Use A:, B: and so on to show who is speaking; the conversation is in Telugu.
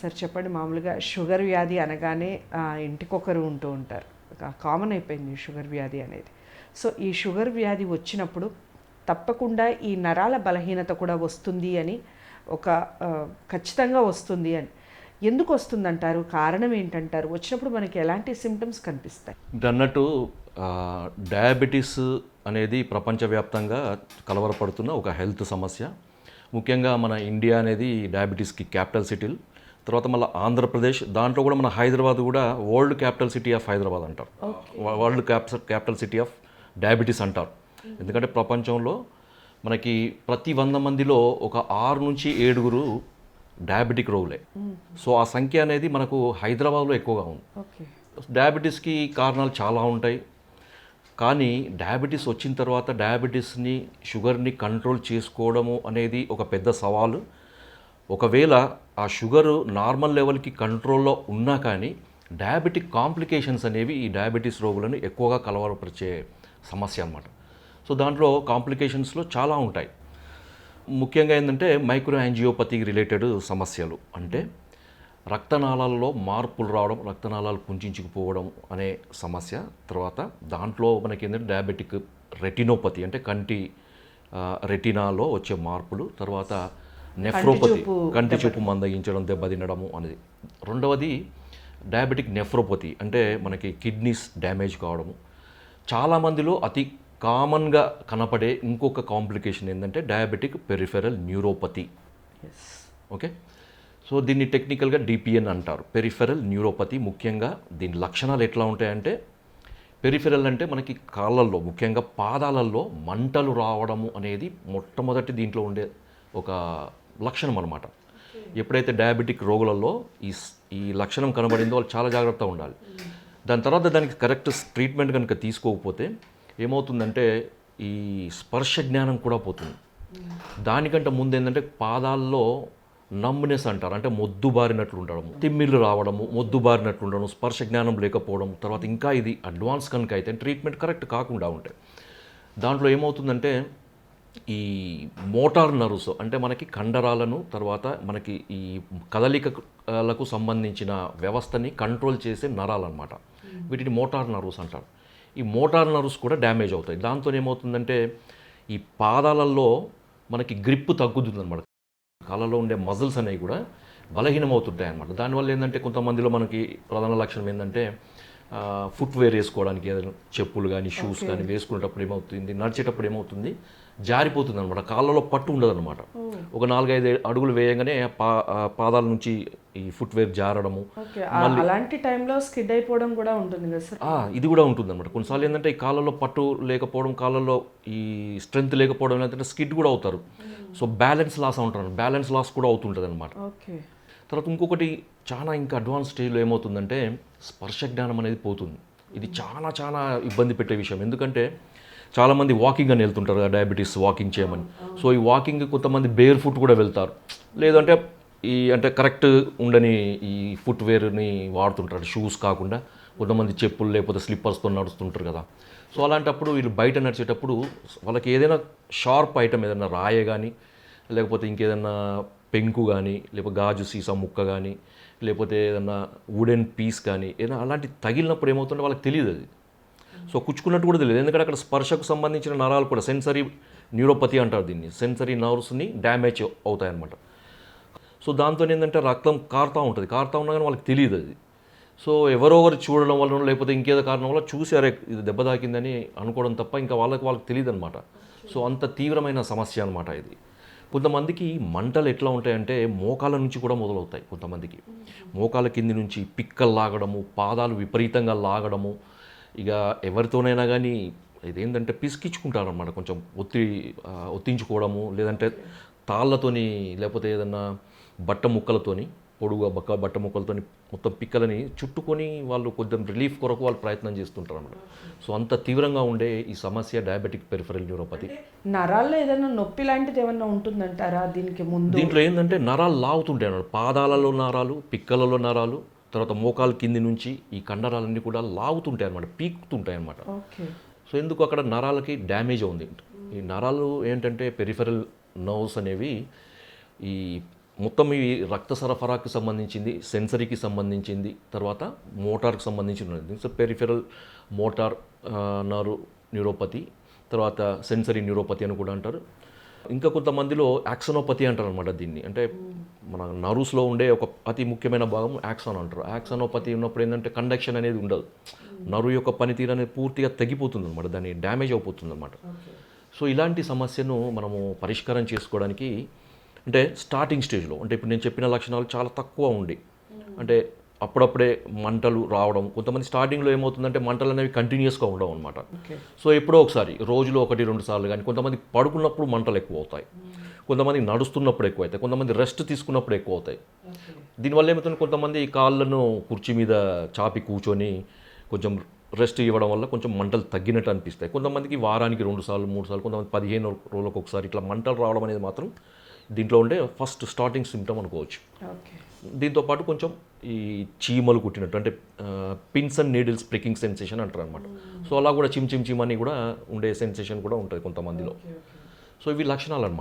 A: సరి చెప్పండి మామూలుగా షుగర్ వ్యాధి అనగానే ఇంటికొకరు ఉంటూ ఉంటారు. కామన్ అయిపోయింది షుగర్ వ్యాధి అనేది. సో ఈ షుగర్ వ్యాధి వచ్చినప్పుడు తప్పకుండా ఈ నరాల బలహీనత కూడా వస్తుంది అని ఒక ఖచ్చితంగా వస్తుంది అని. ఎందుకు వస్తుందంటారు? కారణం ఏంటంటారు? వచ్చినప్పుడు మనకి ఎలాంటి సిమ్టమ్స్ కనిపిస్తాయి?
B: మీరు అన్నట్టు డయాబెటీస్ అనేది ప్రపంచవ్యాప్తంగా కలవరపడుతున్న ఒక హెల్త్ సమస్య. ముఖ్యంగా మన ఇండియా అనేది డయాబెటీస్కి క్యాపిటల్ సిటీలు. తర్వాత మళ్ళీ ఆంధ్రప్రదేశ్ దాంట్లో కూడా మన హైదరాబాద్ కూడా world capital city of Hyderabad అంటారు. World capital capital city of diabetes అంటారు. ఎందుకంటే ప్రపంచంలో మనకి ప్రతి వంద మందిలో ఒక ఆరు నుంచి ఏడుగురు డయాబెటిక్ రోగులే. సో ఆ సంఖ్య అనేది మనకు హైదరాబాద్లో ఎక్కువగా ఉంది. డయాబెటీస్కి కారణాలు చాలా ఉంటాయి. కానీ డయాబెటీస్ వచ్చిన తర్వాత డయాబెటీస్ని షుగర్ని కంట్రోల్ చేసుకోవడము అనేది ఒక పెద్ద సవాలు. ఒకవేళ ఆ షుగరు నార్మల్ లెవెల్కి కంట్రోల్లో ఉన్నా కానీ డయాబెటిక్ కాంప్లికేషన్స్ అనేవి ఈ డయాబెటీస్ రోగులను ఎక్కువగా కలవరపరిచే సమస్య అన్నమాట. సో దాంట్లో కాంప్లికేషన్స్లో చాలా ఉంటాయి. ముఖ్యంగా ఏంటంటే మైక్రో యాంజియోపతి రిలేటెడ్ సమస్యలు. అంటే రక్తనాళాల్లో మార్పులు రావడం రక్తనాళాలు పుంజించుకుపోవడం అనే సమస్య. తర్వాత దాంట్లో మనకి ఏంటంటే డయాబెటిక్ రెటినోపతి అంటే కంటి రెటినాలో వచ్చే మార్పులు. తర్వాత నెఫ్రోపతి కంటి చూపు మందగించడం దెబ్బతినడము అనేది. రెండవది డయాబెటిక్ నెఫ్రోపతి అంటే మనకి కిడ్నీస్ డ్యామేజ్ కావడము. చాలామందిలో అతి కామన్గా కనపడే ఇంకొక కాంప్లికేషన్ ఏంటంటే diabetic peripheral neuropathy. Okay? So దీన్ని టెక్నికల్గా డిపిఎన్ అంటారు. పెరిఫెరల్ న్యూరోపతి ముఖ్యంగా దీని లక్షణాలు ఎట్లా ఉంటాయంటే పెరిఫెరల్ అంటే మనకి కాళ్ళల్లో ముఖ్యంగా పాదాలలో మంటలు రావడము అనేది మొట్టమొదటి దీంట్లో ఉండే ఒక లక్షణం అనమాట ఎప్పుడైతే డయాబెటిక్ రోగులలో ఈ స్- ఈ లక్షణం కనబడిందో వాళ్ళు చాలా జాగ్రత్తగా ఉండాలి. దాని తర్వాత దానికి కరెక్ట్ ట్రీట్మెంట్ కనుక తీసుకోకపోతే ఏమవుతుందంటే ఈ స్పర్శ జ్ఞానం కూడా పోతుంది. దానికంటే ముందు ఏంటంటే పాదాల్లో నమ్నెస్ అంటారు. అంటే మొద్దు బారినట్లు ఉండడము తిమ్మిళ్ళు రావడము మొద్దు బారినట్లు ఉండడం స్పర్శ జ్ఞానం లేకపోవడం తర్వాత ఇంకా ఇది అడ్వాన్స్ కనుక అయితే ట్రీట్మెంట్ కరెక్ట్ కాకుండా ఉంటాయి దాంట్లో ఏమవుతుందంటే ఈ మోటార్ నర్వ్స్ అంటే మనకి కండరాలను తర్వాత మనకి ఈ కదలికలకు సంబంధించిన వ్యవస్థని కంట్రోల్ చేసే నరాలన్నమాట. వీటిని మోటార్ నర్వ్స్ అంటారు. ఈ మోటార్ నర్వ్స్ కూడా డ్యామేజ్ అవుతాయి. దాంతో ఏమవుతుందంటే ఈ పాదాలలో మనకి గ్రిప్ తగ్గుతుంది అనమాట కాళ్ళలో ఉండే మజిల్స్ అనేవి కూడా బలహీనమవుతుంటాయి అనమాట దానివల్ల ఏంటంటే కొంతమందిలో మనకి ప్రధాన లక్షణం ఏంటంటే ఫుట్ వేర్ వేసుకోవడానికి ఏదైనా చెప్పులు కానీ షూస్ కానీ వేసుకునేటప్పుడు ఏమవుతుంది నడిచేటప్పుడు ఏమవుతుంది జారిపోతుంది అనమాట కాళ్ళలో పట్టు ఉండదు అనమాట ఒక నాలుగైదు అడుగులు వేయగానే పా పాదాల నుంచి ఈ ఫుట్ వేర్ జారడము
A: అలాంటి టైంలో స్కిడ్ అయిపోవడం కూడా ఉంటుంది కదా సార్?
B: ఇది కూడా ఉంటుంది అనమాట కొన్నిసార్లు ఏంటంటే ఈ కాళ్ళలో పట్టు లేకపోవడం కాళ్ళలో ఈ స్ట్రెంగ్త్ లేకపోవడం ఏంటంటే స్కిడ్ కూడా అవుతారు. సో బ్యాలెన్స్ లాస్ ఉంటారు బ్యాలెన్స్ లాస్ కూడా అవుతుంటుంది అనమాట తర్వాత ఇంకొకటి చాలా ఇంకా అడ్వాన్స్ స్టేజ్లో ఏమవుతుందంటే స్పర్శ జ్ఞానం అనేది పోతుంది. ఇది చాలా చాలా ఇబ్బంది పెట్టే విషయం. ఎందుకంటే చాలామంది వాకింగ్ అని వెళ్తుంటారు డయాబెటీస్ వాకింగ్ చేయమని. సో ఈ వాకింగ్ కొంతమంది బేర్ ఫుట్ కూడా వెళ్తారు. లేదంటే ఈ అంటే కరెక్ట్ ఉండని ఈ ఫుట్ వేర్ని వాడుతుంటారు. షూస్ కాకుండా కొంతమంది చెప్పులు లేకపోతే స్లిప్పర్స్తో నడుస్తుంటారు కదా. సో అలాంటప్పుడు వీళ్ళు బయట నడిచేటప్పుడు వాళ్ళకి ఏదైనా షార్ప్ ఐటమ్ ఏదైనా రాయ కానీ లేకపోతే ఇంకేదన్నా పెంకు కానీ లేకపోతే గాజు సీసా ముక్క కానీ లేకపోతే ఏదన్నా వుడెన్ పీస్ కానీ ఏదైనా అలాంటి తగిలినప్పుడు ఏమవుతుందో వాళ్ళకి తెలియదు అది. సో కుచ్చుకున్నట్టు కూడా తెలియదు. ఎందుకంటే అక్కడ స్పర్శకు సంబంధించిన నరాలు కూడా సెన్సరీ న్యూరోపతి అంటారు దీన్ని. సెన్సరీ నర్వ్స్ని డ్యామేజ్ అవుతాయి అన్నమాట సో దాంతో ఏంటంటే రక్తం కారుతూ ఉంటుంది. కారుతూ ఉన్నా కానీ వాళ్ళకి తెలియదు అది. సో ఎవరో ఒకరు చూడడం వల్ల లేకపోతే ఇంకేదో కారణం వల్ల చూసి అరే ఇది దెబ్బ తాకిందని అనుకోవడం తప్ప ఇంకా వాళ్ళకి వాళ్ళకి తెలియదు అనమాట సో అంత తీవ్రమైన సమస్య అనమాట ఇది. కొంతమందికి మంటలు ఎట్లా ఉంటాయంటే మోకాల నుంచి కూడా మొదలవుతాయి కొంతమందికి. మోకాల కింది నుంచి పిక్కలు లాగడము పాదాలు విపరీతంగా లాగడము. ఇక ఎవరితోనైనా కానీ ఇదేంటంటే పిసికించుకుంటారు అనమాట కొంచెం ఒత్తి ఒత్తించుకోవడము లేదంటే తాళ్ళతోని లేకపోతే ఏదన్నా బట్ట ముక్కలతోని పొడుగా బక్క బట్ట ముక్కలతోని మొత్తం పిక్కలని చుట్టుకొని వాళ్ళు కొంచెం రిలీఫ్ కొరకు వాళ్ళు ప్రయత్నం చేస్తుంటారు అన్నమాట. సో అంత తీవ్రంగా ఉండే ఈ సమస్య డయాబెటిక్ పెరిఫరల్ న్యూరోపతి
A: నరాల్లో ఏదైనా నొప్పి లాంటిది ఏమన్నా ఉంటుందంటారా దీనికి ముందు?
B: దీంట్లో ఏంటంటే నరాలు లాగుతుంటాయి అన్నమాట. పాదాలలో నరాలు పిక్కలలో నరాలు తర్వాత మోకాలు కింది నుంచి ఈ కండరాలన్నీ కూడా లాగుతుంటాయి అన్నమాట పీకుతుంటాయి అన్నమాట.
A: ఓకే.
B: సో ఎందుకు అక్కడ నరాలకి డ్యామేజ్ ఉంది ఈ నరాలు ఏంటంటే పెరిఫెరల్ నర్వ్స్ అనేవి ఈ మొత్తం ఈ రక్త సరఫరాకు సంబంధించింది సెన్సరీకి సంబంధించింది తర్వాత మోటార్కి సంబంధించి సో పెరిఫెరల్ మోటార్ నరు న్యూరోపతి తర్వాత సెన్సరీ న్యూరోపతి అని కూడా అంటారు. ఇంకా కొంతమందిలో యాక్సనోపతి అంటారు అనమాట దీన్ని. అంటే మన నర్వ్స్లో ఉండే ఒక అతి ముఖ్యమైన భాగం యాక్సాన్ అంటారు. యాక్సనోపతి ఉన్నప్పుడు ఏంటంటే కండక్షన్ అనేది ఉండదు. నరువు యొక్క పనితీరు అనేది పూర్తిగా తగ్గిపోతుంది అనమాట దాన్ని డ్యామేజ్ అయిపోతుంది అనమాట సో ఇలాంటి సమస్యను మనము పరిష్కారం చేసుకోవడానికి అంటే స్టార్టింగ్ స్టేజ్లో అంటే ఇప్పుడు నేను చెప్పిన లక్షణాలు చాలా తక్కువ ఉండి. అంటే అప్పుడప్పుడే మంటలు రావడం కొంతమంది స్టార్టింగ్లో ఏమవుతుందంటే మంటలు అనేవి కంటిన్యూస్గా ఉండవు అనమాట సో ఎప్పుడో ఒకసారి రోజులో ఒకటి రెండు సార్లు కానీ కొంతమంది పడుకున్నప్పుడు మంటలు ఎక్కువ అవుతాయి. కొంతమంది నడుస్తున్నప్పుడు ఎక్కువ అవుతాయి. కొంతమంది రెస్ట్ తీసుకున్నప్పుడు ఎక్కువ అవుతాయి. దీనివల్ల ఏమవుతుంది? కొంతమంది కాళ్ళను కుర్చీ మీద చాపి కూర్చొని కొంచెం రెస్ట్ ఇవ్వడం వల్ల కొంచెం మంటలు తగ్గినట్టు అనిపిస్తాయి. కొంతమందికి వారానికి రెండు సార్లు మూడు సార్లు కొంతమంది పదిహేను రోజులకు ఒకసారి ఇట్లా మంటలు రావడం అనేది మాత్రం దీంట్లో ఉండే ఫస్ట్ స్టార్టింగ్ సిమ్టమ్ అనుకోవచ్చు.
A: ఓకే.
B: దీంతో పాటు కొంచెం ఈ చీమలు కుట్టినట్టు అంటే pins and needles pricking sensation అంటారు అనమాట సో అలా కూడా చిమ్ చిమ్ చిమ్ అని కూడా ఉండే సెన్సేషన్ కూడా ఉంటుంది కొంతమందిలో. సో ఇవి లక్షణాలు అనమాట